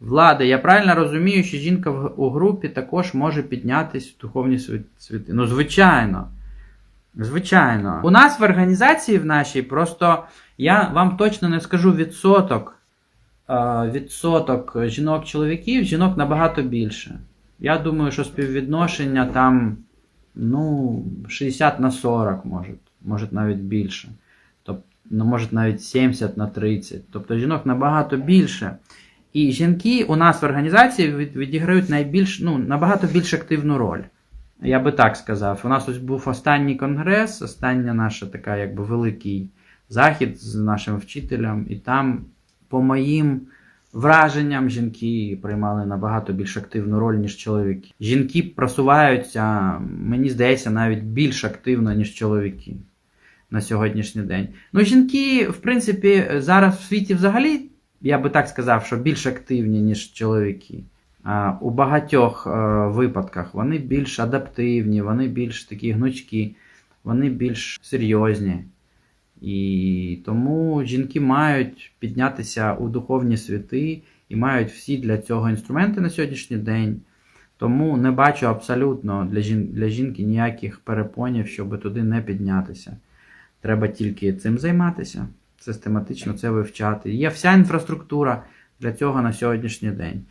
Влада, я правильно розумію, що жінка в- у групі також може піднятися в духовні світи. Ну, звичайно. Звичайно. У нас в організації в нашій просто я вам точно не скажу відсоток. Відсоток жінок-чоловіків, жінок набагато більше. Я думаю, що співвідношення там ну, 60 на 40 може, може навіть більше. Тобто, ну, може навіть 70 на 30. Тобто жінок набагато більше. І жінки у нас в організації відіграють найбільш, ну, набагато більш активну роль. Я би так сказав. У нас ось був останній конгрес, остання наша така, якби великий захід з нашим вчителем, і там, по моїм враженням, жінки приймали набагато більш активну роль, ніж чоловіки. Жінки просуваються, мені здається, навіть більш активно, ніж чоловіки на сьогоднішній день. Ну, жінки, в принципі, зараз в світі взагалі, я би так сказав, що більш активні, ніж чоловіки. У багатьох е, випадках вони більш адаптивні, вони більш такі гнучкі, вони більш серйозні. І тому жінки мають піднятися у духовні світи і мають всі для цього інструменти на сьогоднішній день. Тому не бачу абсолютно для, жін... для жінки ніяких перепонів, щоб туди не піднятися. Треба тільки цим займатися, систематично це вивчати. Є вся інфраструктура для цього на сьогоднішній день.